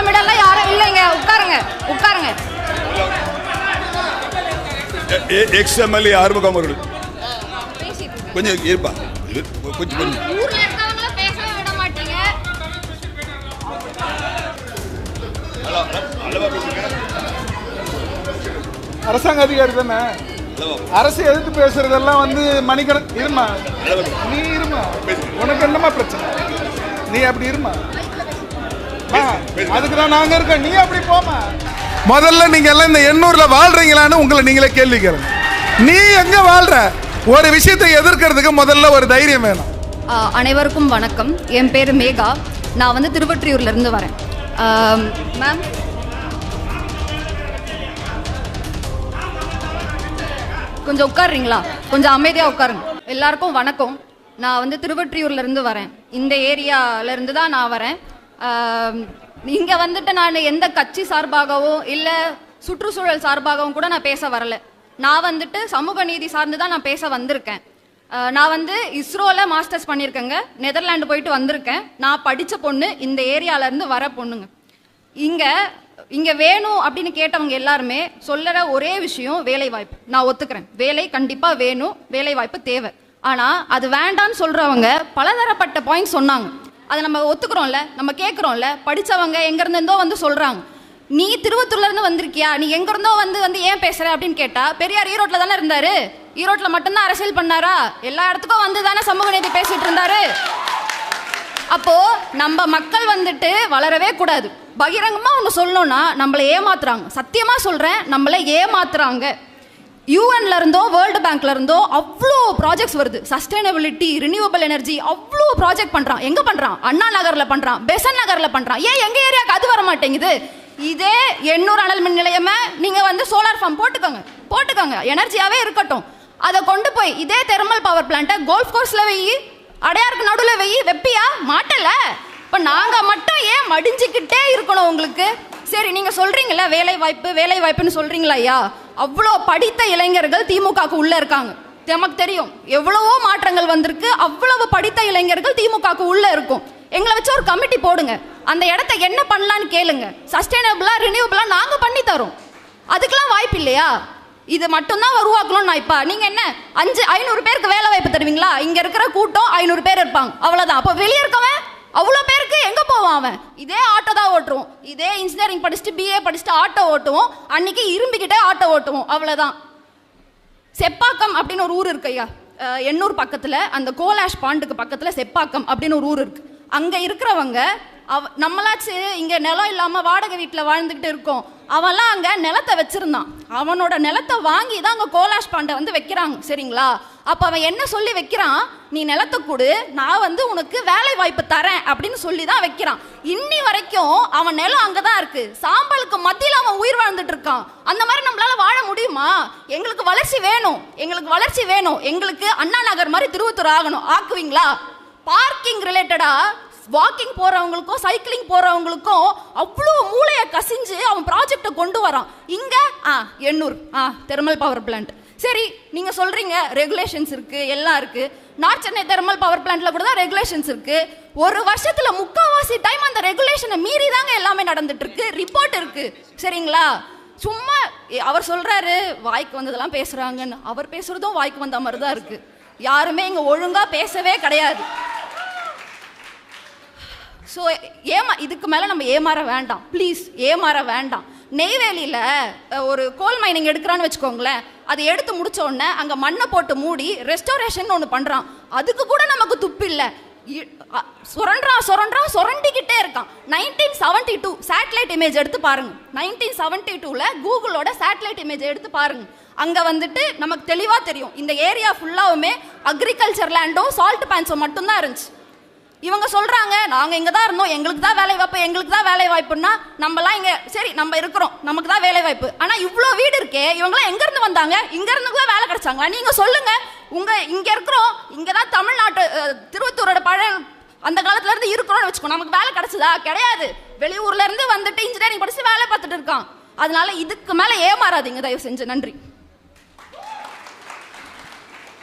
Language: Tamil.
முத்தமிடலாம் யாரும் இல்லைங்க. உட்காருங்க. உட்காருங்க. எக்ஸ் எம்எல்ஏ ஆறுமுகம் அவர்கள். கொஞ்சம் இருப்பா. இரு, கொஞ்சம் கொஞ்சம். ஊர்ல இருக்கவங்கள பேசவே விட மாட்டீங்க. அளவா பேசுங்க அரசாங்க அதிகாரி தானே? அரசு எதிர்த்து பேசுறதெல்லாம் வந்து மணிக்கணக்கு இருமா. நீ இருமா? உனக்கு என்னமா பிரச்சனை? நீ அப்படி இருமா? அதுக்கு தான் நாங்க இருக்கோம். நீ அப்படி போமா முதல்ல நீங்க எல்லாம் இந்த எண்ணூர்ல வாழ்றீங்களான்னு உங்களை நீங்களே கேள்வி கேளுங்க. நீ எங்க வாழ்ற? ஒரு விஷயத்தை எதிர்க்கிறதுக்கு முதல்ல ஒரு தைரியம் வேணும். அனைவருக்கும் வணக்கம். என் பேர் மேகா. நான் வந்து திருவொற்றியூர்ல இருந்து வரேன். மேம் கொஞ்சம் உட்காருறீங்களா? கொஞ்சம் அமைதியாக உட்காருங்க. எல்லாருக்கும் வணக்கம். நான் வந்து திருவொற்றியூர்ல இருந்து வரேன். இந்த ஏரியால இருந்து தான் நான் வரேன். இங்க வந்துட்டு நான் எந்த கட்சி சார்பாகவும் இல்லை சுற்றுச்சூழல் சார்பாகவும் கூட நான் பேச வரல. நான் வந்துட்டு சமூக நீதி சார்ந்து தான் நான் பேச வந்திருக்கேன். நான் வந்து இஸ்ரோவில் மாஸ்டர்ஸ் பண்ணியிருக்கேங்க நெதர்லாண்டு போயிட்டு வந்திருக்கேன். நான் படித்த பொண்ணு இந்த ஏரியால இருந்து வர பொண்ணுங்க. இங்கே இங்கே வேணும் அப்படின்னு கேட்டவங்க எல்லாருமே சொல்லுற ஒரே விஷயம் வேலை வாய்ப்பு நான் ஒத்துக்கிறேன். வேலை கண்டிப்பாக வேணும். வேலை வாய்ப்பு தேவை. ஆனால் அது வேண்டான்னு சொல்கிறவங்க பலதரப்பட்ட பாயிண்ட் சொன்னாங்க. அதை நம்ம ஒத்துக்கிறோம்ல நம்ம கேட்குறோம்ல படித்தவங்க எங்கேருந்தோ வந்து சொல்கிறாங்க நீ திருவத்தூர்லேருந்து வந்திருக்கியா? நீ எங்கேருந்தோ வந்து வந்து ஏன் பேசுகிற அப்படின்னு கேட்டால் பெரியார் ஈரோட்டில் தானே இருந்தார். ஈரோட்டில் மட்டும்தான் அரசியல் பண்ணாரா? எல்லா இடத்துக்கும் வந்து தானே சமூக நீதி பேசிகிட்டு இருந்தார். அப்போது நம்ம மக்கள் வந்துட்டு வளரவே கூடாது. பகிரங்கமாக ஒன்று சொல்லணும்னா நம்மளை ஏமாத்துறாங்க. சத்தியமாக சொல்கிறேன் நம்மளை ஏமாத்துறாங்க. யூஎன்ல இருந்தோ வேர்ல்டு பேங்க்ல இருந்தோ அவ்வளோ ப்ராஜெக்ட்ஸ் வருது. சஸ்டைனபிலிட்டி ரினியூவபிள் எனர்ஜி அவ்வளோ ப்ராஜெக்ட் பண்றான். எங்க பண்றான்? அண்ணா நகர்ல பண்றான். பெசன் நகர்ல பண்றான். ஏன் எங்க ஏரியாவுக்கு அது வர மாட்டேங்குது? இதே எண்ணூறு அனல் மின் நிலையமே நீங்க வந்து சோலார் ஃபார்ம் போட்டுக்கோங்க. போட்டுக்கோங்க. எனர்ஜியாவே இருக்கட்டும். அதை கொண்டு போய் இதே தெர்மல் பவர் பிளான்ட்டை கோல்ஃப் கோர்ஸ்ல வெயி அடையாருக்கு நடுவில் வெயி வெப்பியா? மாட்டல. இப்போ நாங்கள் மட்டும் ஏன் மடிஞ்சிக்கிட்டே இருக்கணும் உங்களுக்கு? சரி நீங்கள் சொல்கிறீங்களா வேலை வாய்ப்பு வேலை வாய்ப்புன்னு சொல்கிறீங்களா ஐயா? அவ்வளோ படித்த இளைஞர்கள் திமுகவுக்கு உள்ளே இருக்காங்க. நமக்கு தெரியும் எவ்வளவோ மாற்றங்கள் வந்திருக்கு அவ்வளவு படித்த இளைஞர்கள் திமுகவுக்கு உள்ளே இருக்கும். எங்களை வச்சு ஒரு கமிட்டி போடுங்க. அந்த இடத்த என்ன பண்ணலான்னு கேளுங்க. சஸ்டைனபிளா ரினியூவபிளா நாங்கள் பண்ணி தரோம். அதுக்கெல்லாம் வாய்ப்பு இல்லையா? இது மட்டும்தான் உருவாக்கணும் நான் இப்போ நீங்கள் என்ன? அஞ்சு ஐநூறு பேருக்கு வேலை வாய்ப்பு தருவீங்களா? இங்கே இருக்கிற கூட்டம் ஐநூறு பேர் இருப்பாங்க. அவ்வளோதான் அப்போ வெளியே இருக்கவன் அவ்வளோ ஓட்டுவான் அவன். இதே ஆட்டோ தான் ஓட்டுவோம். இதே இன்ஜினியரிங் படிச்சுட்டு பிஏ படிச்சுட்டு ஆட்டோ ஓட்டுவோம். அன்னைக்கு இரும்பிக்கிட்டே ஆட்டோ ஓட்டுவோம். அவ்வளோதான் செப்பாக்கம் அப்படின்னு ஒரு ஊர் இருக்கு ஐயா. எண்ணூர் பக்கத்தில் அந்த கோலாஷ் பாண்டுக்கு பக்கத்தில் செப்பாக்கம் அப்படின்னு ஒரு ஊர் இருக்கு. அங்கே இருக்கிறவங்க அவ நம்மளாச்சு இங்கே நிலம் இல்லாமல் வாடகை வீட்டில் வாழ்ந்துக்கிட்டு இருக்கோம். அவன்லாம் அங்கே நிலத்தை வச்சிருந்தான். அவனோட நிலத்தை வாங்கி தான் அங்கே கோலாஷ் பாண்டை வந்து வைக்கிறாங்க. சரிங்களா? அப்போ அவன் என்ன சொல்லி வைக்கிறான்? நீ நிலத்தை கொடு நான் வந்து உனக்கு வேலை வாய்ப்பு தரேன் அப்படின்னு சொல்லி தான் வைக்கிறான். இன்னி வரைக்கும் அவன் நிலம் அங்கே தான் இருக்கு. சாம்பலுக்கு மத்தியில் அவன் உயிர் வாழ்ந்துட்டு இருக்கான். அந்த மாதிரி நம்மளால வாழ முடியுமா? எங்களுக்கு வளர்ச்சி வேணும். எங்களுக்கு வளர்ச்சி வேணும். எங்களுக்கு அண்ணா நகர் மாதிரி திருவத்தூர் ஆகணும். ஆக்குவீங்களா? பார்க்கிங் ரிலேட்டடாக வாக்கிங் போறவங்களுக்கும் சைக்கிளிங் போறவங்களுக்கும் அவ்வளோ மூளையை கசிஞ்சு அவன் ப்ராஜெக்டை கொண்டு வரான். இங்க ஆ எண்ணூர் ஆ தெர்மல் பவர் பிளான்ட் சரி நீங்க சொல்றீங்க ரெகுலேஷன்ஸ் இருக்கு எல்லாம் இருக்கு. நார்த் சென்னை தெர்மல் பவர் பிளான்ட்ல கூட தான் ரெகுலேஷன்ஸ் இருக்கு. ஒரு வருஷத்துல முக்காவாசி டைம் அந்த ரெகுலேஷனை மீறி தாங்க எல்லாமே நடந்துட்டு இருக்கு. ரிப்போர்ட் இருக்கு. சரிங்களா? சும்மா அவர் சொல்றாரு வாய்க்கு வந்ததெல்லாம் பேசுறாங்கன்னு. அவர் பேசுறதும் வாய்க்கு வந்த மாதிரி தான் இருக்கு. யாருமே இங்க ஒழுங்கா பேசவே கிடையாது. ஸோ ஏமா இதுக்கு மேலே நம்ம ஏமாற வேண்டாம். ப்ளீஸ் ஏமாற வேண்டாம். நெய்வேலியில் ஒரு கோல் மைனிங் எடுக்கிறான்னு வச்சுக்கோங்களேன். அதை எடுத்து முடிச்ச உடனே அங்கே மண்ணை போட்டு மூடி ரெஸ்டோரேஷன் ஒன்று பண்ணுறான் அதுக்கு கூட நமக்கு துப்பு இல்லை. சுரண்டா சுரண்டா சுரண்டிக்கிட்டே இருக்கான். Nineteen seventy two satellite image எடுத்து பாருங்க. நைன்டீன் செவன்டி டூவில் கூகுளோட சேட்டலைட் இமேஜ் எடுத்து பாருங்க. அங்கே வந்துட்டு நமக்கு தெளிவாக தெரியும். இந்த ஏரியா ஃபுல்லாவுமே அக்ரிகல்ச்சர் லேண்டும் சால்ட் பேன்ஸும் மட்டும்தான் இருந்துச்சு. இவங்க சொல்றாங்க நாங்க இங்க தான் இருந்தோம் எங்களுக்கு தான் வேலை வாய்ப்பு எங்களுக்கு தான் வேலை வாய்ப்புன்னா நம்மலாம் இங்க சரி நம்ம இருக்கிறோம் நமக்கு தான் வேலை வாய்ப்பு. ஆனா இவ்ளோ வீடு இருக்கே இவங்கலாம் எங்க இருந்து வந்தாங்க? இங்க இருந்து கூட வேலை கிடைச்சாங்களா? நீங்க சொல்லுங்க. உங்க இங்க இருக்கிறோம் இங்கே தான் தமிழ்நாட்டு திருவத்தூரோட பழ அந்த காலத்துல இருந்து இருக்கிறோம்னு வச்சுக்கோ நமக்கு வேலை கிடைச்சதா? கிடையாது. வெளியூர்ல இருந்து வந்துட்டு இன்ஜினியரிங் படிச்சு வேலை பார்த்துட்டு இருக்கான். அதனால இதுக்கு மேல ஏமாறாதீங்க தயவு செஞ்சு. நன்றி.